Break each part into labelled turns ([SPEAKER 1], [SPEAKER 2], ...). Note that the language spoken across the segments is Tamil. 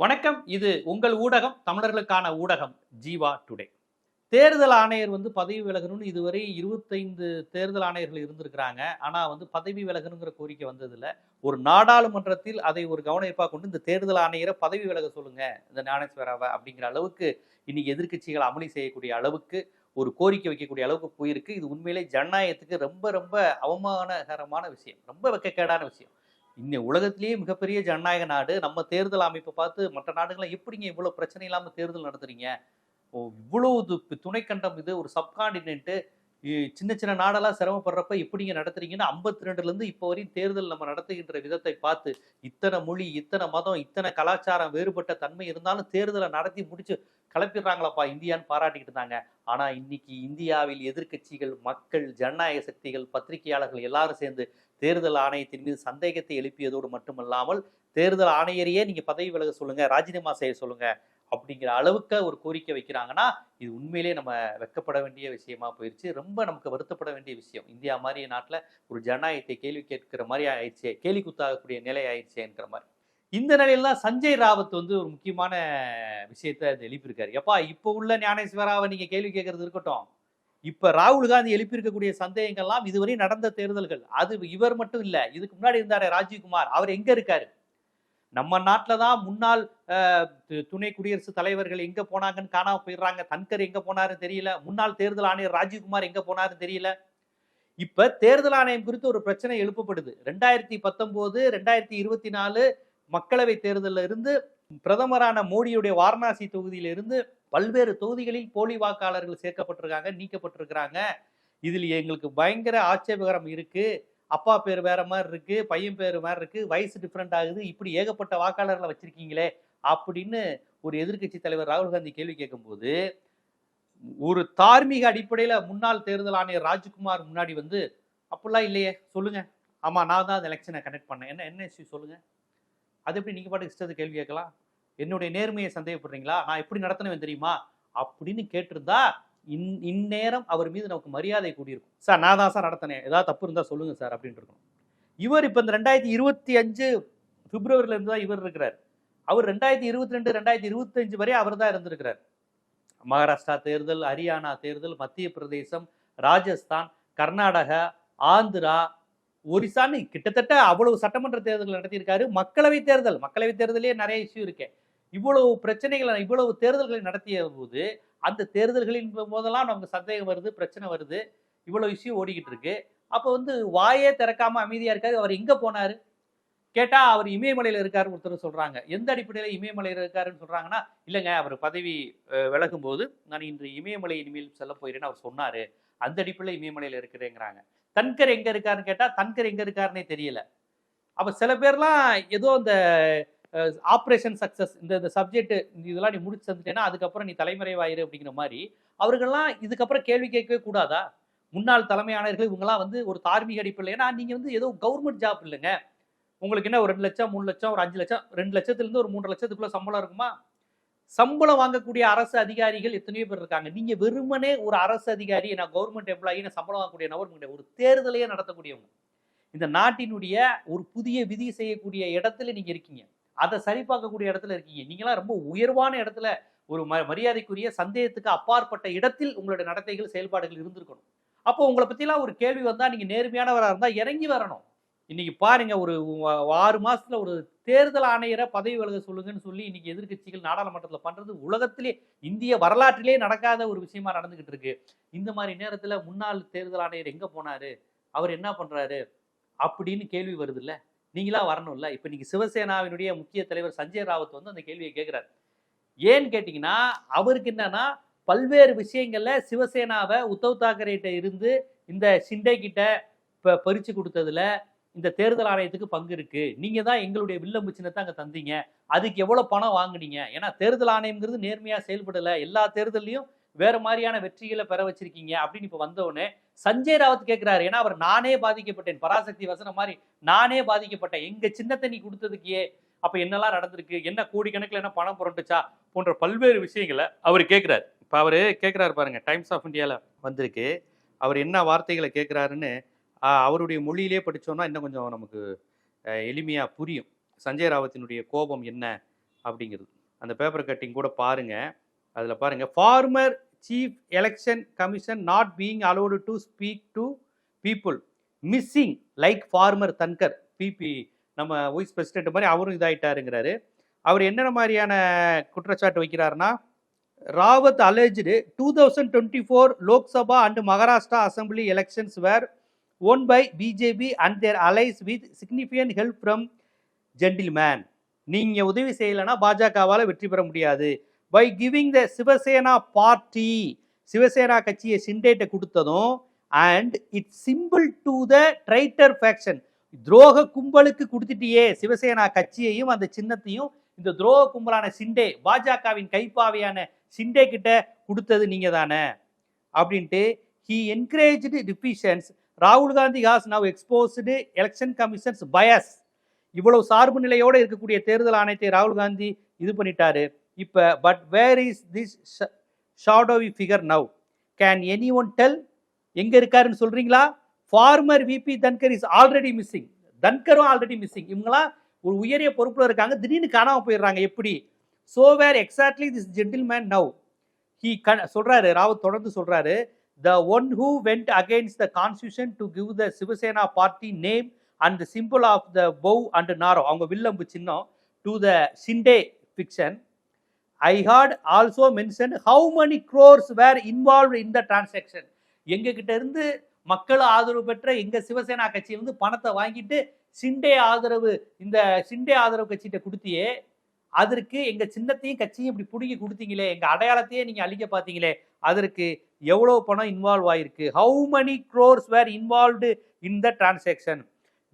[SPEAKER 1] வணக்கம். இது உங்கள் ஊடகம் தமிழர்களுக்கான ஊடகம் ஜீவா டுடே. தேர்தல் ஆணையர் வந்து பதவி விலகணும்னு இதுவரை இருபத்தைந்து தேர்தல் ஆணையர்கள் இருந்திருக்கிறாங்க. ஆனால் வந்து பதவி விலகணுங்கிற கோரிக்கை வந்ததில்ல. ஒரு நாடாளுமன்றத்தில் அதை ஒரு கவனிப்பாக கொண்டு இந்த தேர்தல் ஆணையரை பதவி விலக சொல்லுங்க இந்த ஞானேஸ்வராவை அப்படிங்கிற அளவுக்கு இன்னைக்கு எதிர்கட்சிகள் அமளி செய்யக்கூடிய அளவுக்கு ஒரு கோரிக்கை வைக்கக்கூடிய அளவுக்கு போயிருக்கு. இது உண்மையிலே ஜனநாயகத்துக்கு ரொம்ப ரொம்ப அவமானகரமான விஷயம். ரொம்ப வெக்கக்கேடான விஷயம். இன்னும் உலகத்திலேயே மிகப்பெரிய ஜனநாயக நாடு. நம்ம தேர்தல் அமைப்பை பார்த்து மற்ற நாடுகள்லாம் எப்படிங்க இவ்வளோ பிரச்சனை இல்லாமல் தேர்தல் நடத்துறீங்க? ஓ இவ்வளவு து- துணைக்கண்டம் இது ஒரு சப்காண்டினென்ட்டு. சின்ன சின்ன நாடெல்லாம் சிரமப்படுறப்ப எப்படிங்க நடத்துறீங்கன்னா ஐம்பத்தி ரெண்டுலேருந்து இப்போ வரையும் தேர்தல் நம்ம நடத்துகின்ற விதத்தை பார்த்து இத்தனை மொழி இத்தனை மதம் இத்தனை கலாச்சாரம் வேறுபட்ட தன்மை இருந்தாலும் தேர்தலை நடத்தி முடிச்சு கிளப்பிடுறாங்களப்பா இந்தியான்னு பாராட்டிக்கிட்டு இருந்தாங்க. ஆனால் இன்னைக்கு இந்தியாவில் எதிர்க்கட்சிகள் மக்கள் ஜனநாயக சக்திகள் பத்திரிகையாளர்கள் எல்லாரும் சேர்ந்து தேர்தல் ஆணையத்தின் மீது சந்தேகத்தை எழுப்பியதோடு மட்டுமல்லாமல் தேர்தல் ஆணையரையே நீங்க பதவி விலக சொல்லுங்க ராஜினாமா செய்ய சொல்லுங்க அப்படிங்கிற அளவுக்கு ஒரு கோரிக்கை வைக்கிறாங்கன்னா இது உண்மையிலே நம்ம வெக்கப்பட வேண்டிய விஷயமா போயிடுச்சு ரொம்ப நமக்கு வருத்தப்பட வேண்டிய விஷயம். இந்தியா மாதிரி நாட்டில் ஒரு ஜனநாயகத்தை கேள்வி கேட்கிற மாதிரி ஆயிடுச்சே கேலி குத்தாகக்கூடிய நிலை ஆயிடுச்சேங்கிற மாதிரி. இந்த நிலையில தான் சஞ்சய் ராவத் வந்து ஒரு முக்கியமான விஷயத்த அது எழுப்பியிருக்காரு. எப்பா இப்போ உள்ள ஞானேஸ்வராவை நீங்கள் கேள்வி கேட்கறது இருக்கட்டும். இப்ப ராகுல் காந்தி எழுப்பியிருக்கக்கூடிய சந்தேகங்கள்லாம் இதுவரை நடந்த தேர்தல்கள். அது இவர் மட்டும் இல்ல இதுக்கு முன்னாடி இருந்தாரு ராஜீவ்குமார் அவர் எங்க இருக்காரு? நம்ம நாட்டில் தான் முன்னாள் து- துணை குடியரசுத் தலைவர்கள் எங்க போனாங்கன்னு காணாம போயிடுறாங்க. தன்கர் எங்க போனாருன்னு தெரியல. முன்னாள் தேர்தல் ஆணையர் ராஜீவ்குமார் எங்க போனாருன்னு தெரியல. இப்ப தேர்தல் ஆணையம் குறித்து ஒரு பிரச்சனை எழுப்பப்படுது. ரெண்டாயிரத்தி பத்தொன்பது ரெண்டாயிரத்தி இருபத்தி நாலு மக்களவை தேர்தலில் இருந்து பிரதமரான மோடியுடைய வாரணாசி தொகுதியிலிருந்து பல்வேறு தொகுதிகளில் போலி வாக்காளர்கள் சேர்க்கப்பட்டிருக்காங்க நீக்கப்பட்டிருக்கிறாங்க. இதில் எங்களுக்கு பயங்கர ஆட்சேபகரம் இருக்குது அப்பா பேர் வேற மாதிரி இருக்குது பையன் பேர் மாதிரி இருக்குது வயசு டிஃப்ரெண்ட் ஆகுது இப்படி ஏகப்பட்ட வாக்காளர்களை வச்சுருக்கீங்களே அப்படின்னு ஒரு எதிர்க்கட்சி தலைவர் ராகுல் காந்தி கேள்வி கேட்கும்போது ஒரு தார்மீக அடிப்படையில் முன்னாள் தேர்தல் ஆணையர் ராஜ்குமார் முன்னாடி வந்து அப்படிலாம் இல்லையே சொல்லுங்கள் ஆமாம் நான் தான் அந்த எலெக்ஷனை கனெக்ட் பண்ணேன். என்ன என்ன இஷ்யூ சொல்லுங்கள் அது எப்படி நீங்கள் பாட்டுக்கு இஷ்டத்தை கேள்வி கேட்கலாம்? என்னுடைய நேர்மையை சந்தேகப்படுறீங்களா? நான் எப்படி நடத்தினவன் தெரியுமா? அப்படின்னு கேட்டிருந்தா இன் இந்நேரம் அவர் மீது நமக்கு மரியாதை கூடியிருக்கும். சார் நான் தான் சார் நடத்தினேன் ஏதாவது தப்பு இருந்தால் சொல்லுங்க சார் அப்படின்ட்டு இருக்கணும். இவர் இப்போ இந்த ரெண்டாயிரத்தி இருபத்தி அஞ்சு பிப்ரவரியிலேருந்து தான் இவர் இருக்கிறார். அவர் ரெண்டாயிரத்தி இருபத்தி ரெண்டு ரெண்டாயிரத்தி இருபத்தஞ்சு வரை அவர் தான் இருந்திருக்கிறார். மகாராஷ்டிரா தேர்தல் ஹரியானா தேர்தல் மத்திய பிரதேசம் ராஜஸ்தான் கர்நாடகா ஆந்திரா ஒரிசான்னு கிட்டத்தட்ட அவ்வளவு சட்டமன்ற தேர்தல்கள் நடத்தியிருக்காரு. மக்களவை தேர்தல். மக்களவை தேர்தலே நிறைய இஷ்யூ இருக்கேன் இவ்வளவு பிரச்சனைகளை இவ்வளவு தேர்தல்களை நடத்திய போது அந்த தேர்தல்களின் போதெல்லாம் நமக்கு சந்தேகம் வருது பிரச்சனை வருது. இவ்வளோ இஷ்யூ ஓடிக்கிட்டு இருக்கு. அப்போ வந்து வாயே திறக்காம அமைதியாக இருக்காரு. அவர் எங்கே போனாரு? கேட்டால் அவர் இமயமலையில் இருக்காரு ஒருத்தர் சொல்கிறாங்க எந்த அடிப்படையில் இமயமலையில் இருக்காருன்னு சொல்கிறாங்கன்னா இல்லைங்க அவர் பதவி விலகும் போது நான் இன்று இமயமலை இனிமேல் செல்ல போயிறேன்னு அவர் சொன்னார். அந்த அடிப்படையில் இமயமலையில் இருக்கிறேங்கிறாங்க. தன்கர் எங்கே இருக்காருன்னு கேட்டால் தன்கர் எங்கே இருக்காருன்னே தெரியல. அப்போ சில பேர்லாம் ஏதோ அந்த ஆப்ரேஷன் சக்ஸஸ் இந்த இந்த சப்ஜெக்ட் இதெல்லாம் நீ முடிச்சு தந்துட்டேன்னா அதுக்கப்புறம் நீ தலைமறைவாயிரு அப்படிங்கிற மாதிரி. அவர்கள்லாம் இதுக்கப்புறம் கேள்வி கேட்கவே கூடாதா? முன்னாள் தலைமையானவர்கள் இவங்கெல்லாம் வந்து ஒரு தார்மீக அடிப்பில் ஏன்னா நீங்கள் வந்து ஏதோ கவர்மெண்ட் ஜாப் இல்லைங்க. உங்களுக்கு என்ன ஒரு ரெண்டு லட்சம் மூணு லட்சம் ஒரு அஞ்சு லட்சம் ரெண்டு லட்சத்துலேருந்து ஒரு மூன்று லட்சத்துக்குள்ளே சம்பளம் இருக்குமா? சம்பளம் வாங்கக்கூடிய அரசு அதிகாரிகள் எத்தனையோ பேர் இருக்காங்க. நீங்க வெறுமனே ஒரு அரசு அதிகாரி நான் கவர்மெண்ட் எம்ப்ளாயி நான் சம்பளம் வாங்கக்கூடிய நபர் கிடையாது. ஒரு தேர்தலையே நடத்தக்கூடியவங்க. இந்த நாட்டினுடைய ஒரு புதிய விதி செய்யக்கூடிய இடத்துல நீங்க இருக்கீங்க. அதை சரி பார்க்கக்கூடிய இடத்துல இருக்கீங்க. நீங்களாம் ரொம்ப உயர்வான இடத்துல ஒரு ம மரியாதைக்குரிய சந்தேகத்துக்கு அப்பாற்பட்ட இடத்தில் உங்களுடைய நடத்தைகள் செயல்பாடுகள் இருந்திருக்கணும். அப்போ உங்களை பற்றிலாம் ஒரு கேள்வி வந்தால் நீங்கள் நேர்மையானவராக இருந்தால் இறங்கி வரணும். இன்னைக்கு பாருங்க ஒரு ஆறு மாசத்துல ஒரு தேர்தல் ஆணையரை பதவி விலக சொல்லுங்கன்னு சொல்லி இன்னைக்கு எதிர்கட்சிகள் நாடாளுமன்றத்தில் பண்றது உலகத்திலே இந்திய வரலாற்றிலே நடக்காத ஒரு விஷயமா நடந்துகிட்டு இருக்கு. இந்த மாதிரி நேரத்துல முன்னாள் தேர்தல் ஆணையர் எங்க போனாரு? அவர் என்ன பண்றாரு? அப்படின்னு கேள்வி வருது இல்லை நீங்களா வரணும்ல? இப்போ நீங்கள் சிவசேனாவினுடைய முக்கிய தலைவர் சஞ்சய் ராவத் வந்து அந்த கேள்வியை கேட்குறார். ஏன்னு கேட்டிங்கன்னா அவருக்கு என்னன்னா பல்வேறு விஷயங்களில் சிவசேனாவை உத்தவ் தாக்கரேட்ட இருந்து இந்த ஷிண்டே கிட்ட இப்போ பறிச்சு கொடுத்ததுல இந்த தேர்தல் ஆணையத்துக்கு பங்கு இருக்கு. நீங்க தான் எங்களுடைய வில்லம்பு சின்னத்தை அங்கே தந்தீங்க. அதுக்கு எவ்வளோ பணம் வாங்குனீங்க? ஏன்னா தேர்தல் ஆணையம்ங்கிறது நேர்மையாக செயல்படலை. எல்லா தேர்தல்லையும் வேற மாதிரியான வெற்றிகளை பெற வச்சிருக்கீங்க அப்படின்னு இப்ப வந்தவுடனே சஞ்சய் ராவத் கேட்கிறாரு ஏன்னா அவர் நானே பாதிக்கப்பட்டேன். பராசக்தி வசனம் மாதிரி நானே பாதிக்கப்பட்டேன். எங்க சின்னத்தை நீ கொடுத்ததுக்கே அப்போ அப்ப என்னெல்லாம் நடந்திருக்கு? என்ன கோடிக்கணக்கில் என்ன பணம் புரண்டுச்சா? போன்ற பல்வேறு விஷயங்களை அவர் கேட்கிறாரு இப்ப அவரு கேட்கிறாரு பாருங்க டைம்ஸ் ஆஃப் இந்தியால வந்திருக்கு. அவர் என்ன வார்த்தைகளை கேட்கிறாருன்னு அவருடைய மொழியிலே படிச்சோம்னா இன்னும் கொஞ்சம் நமக்கு எளிமையாக எளிமையா புரியும். சஞ்சய் ராவத்தினுடைய கோபம் என்ன அப்படிங்கிறது. அந்த பேப்பர் கட்டிங் கூட பாருங்க. அதில் பாருங்க former chief election commission not being allowed to speak to people missing like former Dhankhar VP நம்ம வைஸ் பிரசிடென்ட் மாதிரி அவரும் இதாகிட்டாருங்கிறாரு அவர் என்னென்ன மாதிரியான குற்றச்சாட்டு வைக்கிறாருன்னா Raut alleged two thousand twenty four Lok Sabha and Maharashtra assembly elections were won by BJP and their allies with significant help from gentleman நீங்கள் உதவி செய்யலைன்னா பாஜகவால் வெற்றி பெற முடியாது. By giving the Shiv Sena party Shiv Sena கட்சியை சிண்டேட்டை கொடுத்ததும் and it simple to the traitor faction துரோக கும்பலுக்கு கொடுத்துட்டியே சிவசேனா கட்சியையும் அந்த சின்னத்தையும் இந்த துரோக கும்பலான சிண்டே பாஜகவின் கைப்பாவையான சிண்டே கிட்ட கொடுத்தது நீங்க தானே? அப்படின்ட்டு ஹி என்கரேஜ்டு டிஃபிஷன்ஸ் ராகுல் Gandhi has now exposed election commission's bias இவ்வளவு சார்பு நிலையோடு இருக்கக்கூடிய தேர்தல் ஆணையத்தை ராகுல் காந்தி இது பண்ணிட்டாரு. இப்போ but where is this shadowy figure now can any one tell எங்கே இருக்காருன்னு சொல்கிறீங்களா former VP Dhankhar is already missing தன்கரும் already missing இவங்களாம் ஒரு உயரிய பொறுப்பில் இருக்காங்க. திடீர்னு காணாமல் போயிடுறாங்க. எப்படி? So where exactly this gentleman now he சொல்கிறாரு ராவத் தொடர்ந்து சொல்கிறாரு the one who went against the constitution to give the Shiv Sena party name and symbol of the bow and arrow அவங்க வில்லம்பு சின்னம். To the Shinde faction I heard also mention how many crores were involve in the transaction எங்ககிட்ட இருந்து மக்கள் ஆதரவு பெற்ற எங்க சிவசேனா கட்சியிலிருந்து பணத்தை வாங்கிட்டு சிண்டே ஆதரவு இந்த சிண்டே ஆதரவு கட்சிகிட்ட கொடுத்தியே அதற்கு எங்க சின்னத்தையும் கட்சியும் இப்படி பிடுங்கி கொடுத்தீங்களே எங்க அடையாளத்தையே நீங்க அழிக்க பார்த்தீங்களே அதற்கு எவ்வளவு பணம் இன்வால்வ் ஆயிருக்கு? How many crores were involved in the transaction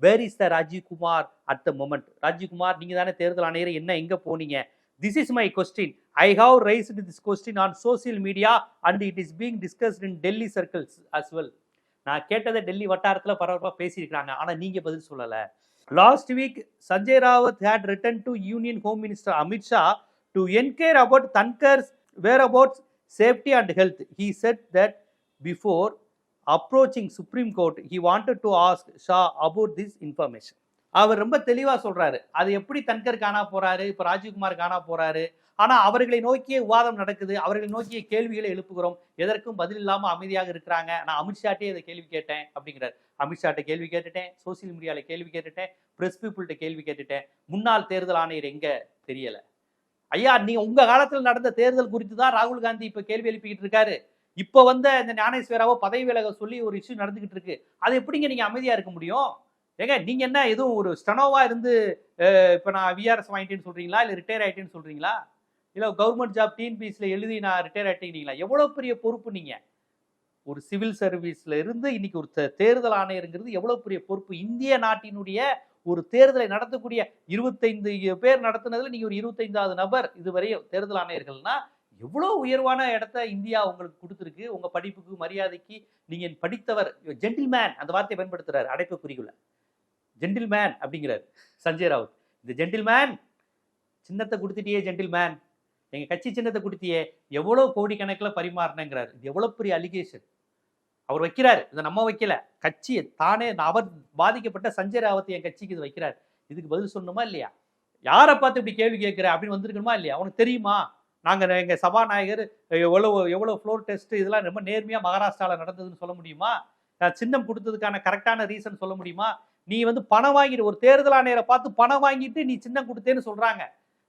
[SPEAKER 1] where is the Rajiv Kumar at the moment Rajiv Kumar நீங்க தானே தேர்தல் ஆணையர் என்ன எங்க போனீங்க? This is my question I have raised this question on social media and it is being discussed in Delhi circles as well நான் கேட்டதை டெல்லி வட்டாரத்தில் பரபரப்பாக பேசியிருக்கிறாங்க. ஆனால் நீங்கள் பதில் சொல்லலை. Last week Sanjay Raut had written to union home minister Amit Shah to enquire about Dhankhar's whereabouts safety and health he said that before approaching supreme court he wanted to ask Shah about this information அவர் ரொம்ப தெளிவாக சொல்கிறாரு அது எப்படி தன்கர் காணா போகிறாரு இப்போ ராஜீவ்குமார் காணா போகிறாரு ஆனால் அவர்களை நோக்கிய விவாதம் நடக்குது. அவர்களை நோக்கிய கேள்விகளை எழுப்புகிறோம். எதற்கும் பதில் இல்லாமல் அமைதியாக இருக்கிறாங்க. நான் அமித்ஷாட்டே இதை கேள்வி கேட்டேன் அப்படிங்கிறார். அமித்ஷாட்ட கேள்வி கேட்டுட்டேன். சோசியல் மீடியாவில் கேள்வி கேட்டுட்டேன். ப்ரெஸ் பீப்புள்கிட்ட கேள்வி கேட்டுட்டேன். முன்னாள் தேர்தல் ஆணையர் எங்கே? தெரியலை. ஐயா நீங்கள் உங்கள் காலத்தில் நடந்த தேர்தல் குறித்து தான் ராகுல் காந்தி இப்போ கேள்வி எழுப்பிக்கிட்டு இருக்காரு. இப்போ வந்த இந்த ஞானேஸ்வராவோ பதவி விலக சொல்லி ஒரு இஷ்யூ நடந்துக்கிட்டு இருக்கு. அது எப்படிங்க நீங்கள் அமைதியாக இருக்க முடியும்? ஏங்க நீங்க என்ன எதுவும் ஒரு ஸ்டனோவா இருந்து இப்போ இப்ப நான் விஆர்எஸ் வாங்கிட்டேன்னு சொல்றீங்களா? இல்ல ரிட்டையர் ஆயிட்டேன்னு சொல்றீங்களா? இல்ல கவர்மெண்ட் ஜாப் டிஎன்பிஎஸ்ல எழுதி நான் ரிட்டையர் ஆயிட்டீங்களா எவ்வளவு பெரிய பொறுப்பு நீங்க? ஒரு சிவில் சர்வீஸ்ல இருந்து இன்னைக்கு ஒரு தேர்தல் ஆணையருங்கிறது எவ்வளவு பெரிய பொறுப்பு? இந்திய நாட்டினுடைய ஒரு தேர்தலை நடத்தக்கூடிய இருபத்தைந்து பேர் நடத்துனதுல நீங்க ஒரு இருபத்தைந்தாவது நபர் இதுவரை தேர்தல் ஆணையர்கள்னா எவ்வளோ உயர்வான இடத்த இந்தியா உங்களுக்கு கொடுத்துருக்கு? உங்கள் படிப்புக்கு மரியாதைக்கு நீங்கள் படித்தவர் ஜென்டில்மேன் அந்த வார்த்தையை பயன்படுத்துகிறார் அடைப்பு குறிக்குள்ள ஜென்டில்மேன் அப்படிங்கிறார். சஞ்சய் ராவுத். இந்த ஜென்டில்மேன் சின்னத்தை கொடுத்துட்டியே ஜென்டில்மேன் எங்கள் கட்சி சின்னத்தை கொடுத்தியே எவ்வளோ கோடிக்கணக்கில் பரிமாறினேங்கிறார். இது எவ்வளோ பெரிய அலிகேஷன் அவர் வைக்கிறார். இதை நம்ம வைக்கல. கட்சி தானே அவர் பாதிக்கப்பட்ட சஞ்சய் ராவத் என் கட்சிக்கு இது வைக்கிறார். இதுக்கு பதில் சொல்லணுமா இல்லையா? யாரை பார்த்து இப்படி கேள்வி கேட்குற அப்படின்னு வந்திருக்கணுமா இல்லையா? அவனுக்கு தெரியுமா? நாங்கள் எங்கள் சபாநாயகர் எவ்வளோ எவ்வளோ ஃப்ளோர் டெஸ்ட் இதெல்லாம் ரொம்ப நேர்மையாக மகாராஷ்டிராவில் நடந்ததுன்னு சொல்ல முடியுமா? சின்னம் கொடுத்ததுக்கான கரெக்டான ரீசன் சொல்ல முடியுமா? நீ வந்து பணம் வாங்கிட்டு ஒரு தேர்தல் ஆணையரை பார்த்து பணம் வாங்கிட்டு நீ சின்னம் கொடுத்தேன்னு சொல்றாங்க.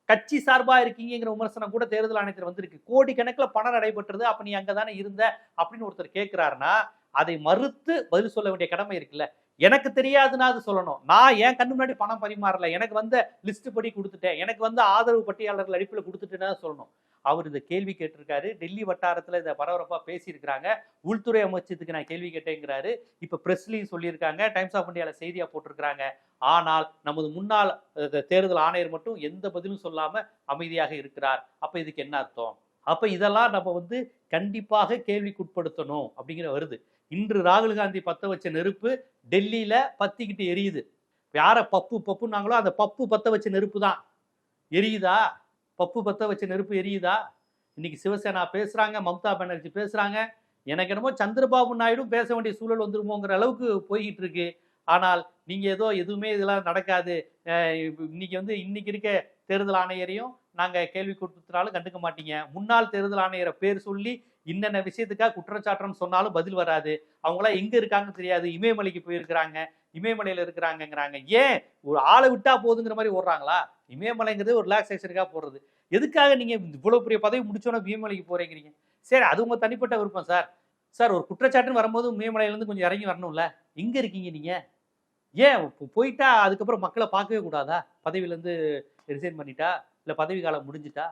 [SPEAKER 1] கட்சி சார்பா இருக்கீங்கிற விமர்சனம் கூட தேர்தல் ஆணையத்தில் வந்திருக்கு. கோடி கணக்கில் பணம் நடைபெற்றது அப்ப நீ அங்கதானே இருந்த அப்படின்னு ஒருத்தர் கேட்கிறாருன்னா அதை மறுத்து பதில் சொல்ல வேண்டிய கடமை இருக்குல்ல. எனக்கு தெரியாதுன்னா அது சொல்லணும். நான் ஏன் கண்ணு முன்னாடி பணம் பரிமாறல. எனக்கு வந்த லிஸ்ட் படி கொடுத்துட்டேன். எனக்கு வந்து ஆதரவு பட்டியலாளர்கள் அடிப்பில் கொடுத்துட்டேன்னு தான் சொல்லணும். அவர் இந்த கேள்வி கேட்டிருக்காரு. டெல்லி வட்டாரத்தில் இதை பரபரப்பாக பேசியிருக்கிறாங்க. உள்துறை அமைச்சத்துக்கு நான் கேள்வி கேட்டேங்கிறாரு. இப்போ ப்ரெஸ்லையும் சொல்லியிருக்காங்க. டைம்ஸ் ஆஃப் இந்தியாவில் செய்தியாக போட்டிருக்கிறாங்க. ஆனால் நமது முன்னாள் தேர்தல் ஆணையர் மட்டும் எந்த பதிலும் சொல்லாமல் அமைதியாக இருக்கிறார். அப்போ இதுக்கு என்ன அர்த்தம்? அப்போ இதெல்லாம் நம்ம வந்து கண்டிப்பாக கேள்விக்குட்படுத்தணும் அப்படிங்கிற வருது. இன்று ராகுல் காந்தி பத்த வச்ச நெருப்பு டெல்லியில பத்திக்கிட்டு எரியுது. யாரை பப்பு பப்புனாங்களோ அந்த பப்பு பத்த வச்ச நெருப்பு தான். எரியுதா? பப்பு பத்த வச்ச நெருப்பு எரியுதா? இன்னைக்கு சிவசேனா பேசுறாங்க மம்தா பானர்ஜி பேசுறாங்க. எனக்கு என்னமோ சந்திரபாபு நாயுடும் பேச வேண்டிய சூழல் வந்துருமோங்கிற அளவுக்கு போய்கிட்டு இருக்கு. ஆனால் நீங்கள் ஏதோ எதுவுமே இதெல்லாம் நடக்காது. இன்னைக்கு வந்து இன்னைக்கு இருக்க தேர்தல் ஆணையரையும் நாங்கள் கேள்வி கொடுத்தாலும் கண்டுக்க மாட்டீங்க. முன்னாள் தேர்தல் ஆணையரை பேர் சொல்லி இன்னென்ன விஷயத்துக்காக குற்றச்சாட்டுன்னு சொன்னாலும் பதில் வராது. அவங்களாம் எங்க இருக்காங்கன்னு தெரியாது. இமயமலைக்கு போயிருக்கிறாங்க. இமயமலையில இருக்கிறாங்கங்கிறாங்க. ஏன்? ஒரு ஆளை விட்டா போதுங்கிற மாதிரி ஓடுறாங்களா? இமயமலைங்கிறது ஒரு ரிலாக்ஸேஷனுக்காக போடுறது. எதுக்காக நீங்க இவ்வளவு பெரிய பதவி முடிச்சோன்னா இமயமலைக்கு போறீங்கிறீங்க? சரி அது உங்க தனிப்பட்ட விருப்பம் சார். சார் ஒரு குற்றச்சாட்டுன்னு வரும்போது இமயமலையிலேருந்து கொஞ்சம் இறங்கி வரணும்ல. எங்க இருக்கீங்க நீங்க? ஏன்? இப்போ போயிட்டா அதுக்கப்புறம் மக்களை பார்க்கவே கூடாதா? பதவியிலேருந்து ரிசைன் பண்ணிட்டா? இல்லை பதவி காலம் முடிஞ்சிட்டா?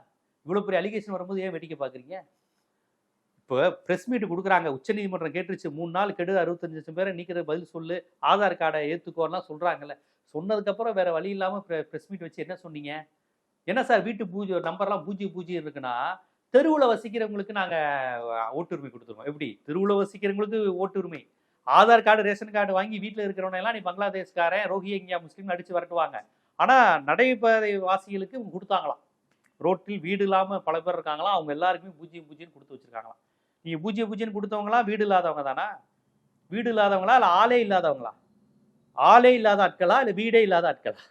[SPEAKER 1] இவ்வளோ பெரிய அலிகேஷன் வரும்போது ஏன் வேடிக்கை பார்க்குறீங்க? இப்போ ப்ரெஸ் மீட் கொடுக்குறாங்க. உச்சநீதிமன்றம் கேட்டுருச்சு. மூணு நாள் கெடு அறுபத்தஞ்சு லட்சம் பேரை நீக்கிற பதில் சொல்லு. ஆதார் கார்டை ஏற்றுக்கோலாம் சொல்கிறாங்கல்ல சொன்னதுக்கப்புறம் வேறு வழி இல்லாமல் ப்ரெஸ் மீட் வச்சு என்ன சொன்னீங்க? என்ன சார் வீட்டு பூஜை நம்பர்லாம் பூஜ்ஜியம் பூஜ்ஜியம் இருக்குன்னா தெருவில் வசிக்கிறவங்களுக்கு நாங்கள் ஓட்டுரிமை கொடுத்துருவோம். எப்படி? தெருவில் வசிக்கிறவங்களுக்கு ஓட்டுரிமை. ஆதார் கார்டு ரேஷன் கார்டு வாங்கி வீட்டில் இருக்கிறவனையெல்லாம் நீ பங்களாதேஷ்காரன் ரோஹிங்கியா முஸ்லீம் அடித்து வரட்டுவாங்க. ஆனால் நடைபாதை வாசிகளுக்கு கொடுத்தாங்களாம். ரோட்டில் வீடு இல்லாமல் பல பேர் இருக்காங்களாம். அவங்க எல்லாருக்குமே பூஜ்ஜியம் பூஜ்ஜியம் கொடுத்து வச்சிருக்காங்களாம். நீங்கள் பூஜ்ஜிய பூஜ்ஜியம் கொடுத்தவங்களாம் வீடு இல்லாதவங்க தானா? வீடு இல்லாதவங்களா இல்லை ஆளே இல்லாதவங்களா? ஆளே இல்லாத ஆட்களா இல்லை வீடே இல்லாத ஆட்களா?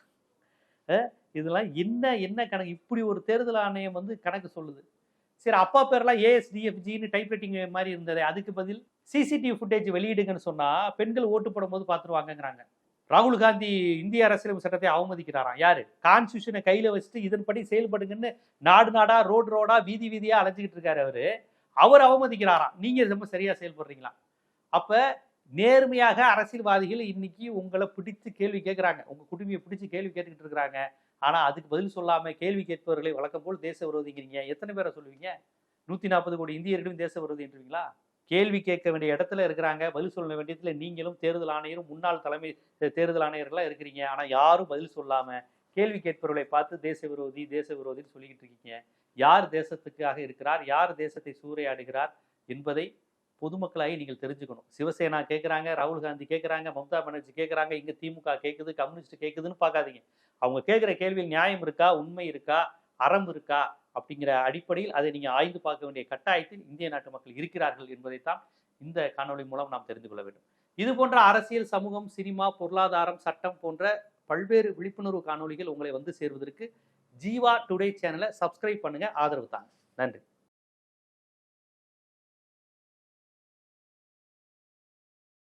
[SPEAKER 1] இதெல்லாம் என்ன என்ன கணக்கு? இப்படி ஒரு தேர்தல் ஆணையம் வந்து கணக்கு சொல்லுது. சரி அப்பா பேர்லாம் ஏஎஸ்டிஎஃப்ஜின்னு டைப் ரைட்டிங் மாதிரி இருந்தது அதுக்கு பதில் சிசிடிவி ஃபுட்டேஜ் வெளியிடுங்கன்னு சொன்னா பெண்கள் ஓட்டு போடும்போது பார்த்துருவாங்கங்கிறாங்க. ராகுல் காந்தி இந்திய அரசியலமைப்பு சட்டத்தை அவமதிக்கிறாராம். யாரு? கான்ஸ்டியூஷனை கையில் வச்சுட்டு இதன்படி செயல்படுங்கன்னு நாடு நாடா ரோடு ரோடா வீதி வீதியாக அலைஞ்சிக்கிட்டு இருக்காரு அவரு. அவர் அவமதிக்கிறாராம் நீங்க ரொம்ப சரியா செயல்படுறீங்களா? அப்ப நேர்மையாக அரசியல்வாதிகள் இன்னைக்கு உங்களை பிடித்து கேள்வி கேட்குறாங்க உங்க குடும்பியை பிடிச்சு கேள்வி கேட்டுக்கிட்டு இருக்கிறாங்க. ஆனா அதுக்கு பதில் சொல்லாம கேள்வி கேட்பவர்களை வழக்கம் போல் தேச விரோதிங்கிறீங்க. எத்தனை பேரை சொல்லுவீங்க? நூத்தி நாற்பது கோடி இந்தியர்களும் தேச விரோதின்றீங்களா கேள்வி கேட்க வேண்டிய இடத்துல இருக்கிறாங்க. பதில் சொல்ல வேண்டியதுல நீங்களும் தேர்தல் ஆணையரும் முன்னாள் தலைமை தேர்தல் ஆணையர்களா இருக்கிறீங்க. ஆனா யாரும் பதில் சொல்லாம கேள்வி கேட்பவர்களை பார்த்து தேச விரோதி தேச விரோதின்னு சொல்லிக்கிட்டு இருக்கீங்க. யார் தேசத்துக்காக இருக்கிறார் யார் தேசத்தை சூறையாடுகிறார் என்பதை பொதுமக்களாகி நீங்கள் தெரிஞ்சுக்கணும். சிவசேனா கேட்குறாங்க ராகுல் காந்தி கேட்குறாங்க மம்தா பானர்ஜி கேட்குறாங்க இங்கே திமுக கேட்குது கம்யூனிஸ்ட் கேட்குதுன்னு பார்க்காதீங்க. அவங்க கேட்குற கேள்வியில் நியாயம் இருக்கா உண்மை இருக்கா அறம் இருக்கா அப்படிங்கிற அடிப்படையில் அதை நீங்கள் ஆய்ந்து பார்க்க வேண்டிய கட்டாயத்தில் இந்திய நாட்டு மக்கள் இருக்கிறார்கள் என்பதைத்தான் இந்த காணொளி மூலம் நாம் தெரிந்து கொள்ள வேண்டும். இது போன்ற அரசியல் சமூகம் சினிமா பொருளாதாரம் சட்டம் போன்ற பல்வேறு விழிப்புணர்வு காணொளிகள் உங்களை வந்து சேர்வதற்கு ஜீவா டுடே சேனலை சப்ஸ்கிரைப் பண்ணுங்க. ஆதரவு தாங்க. நன்றி.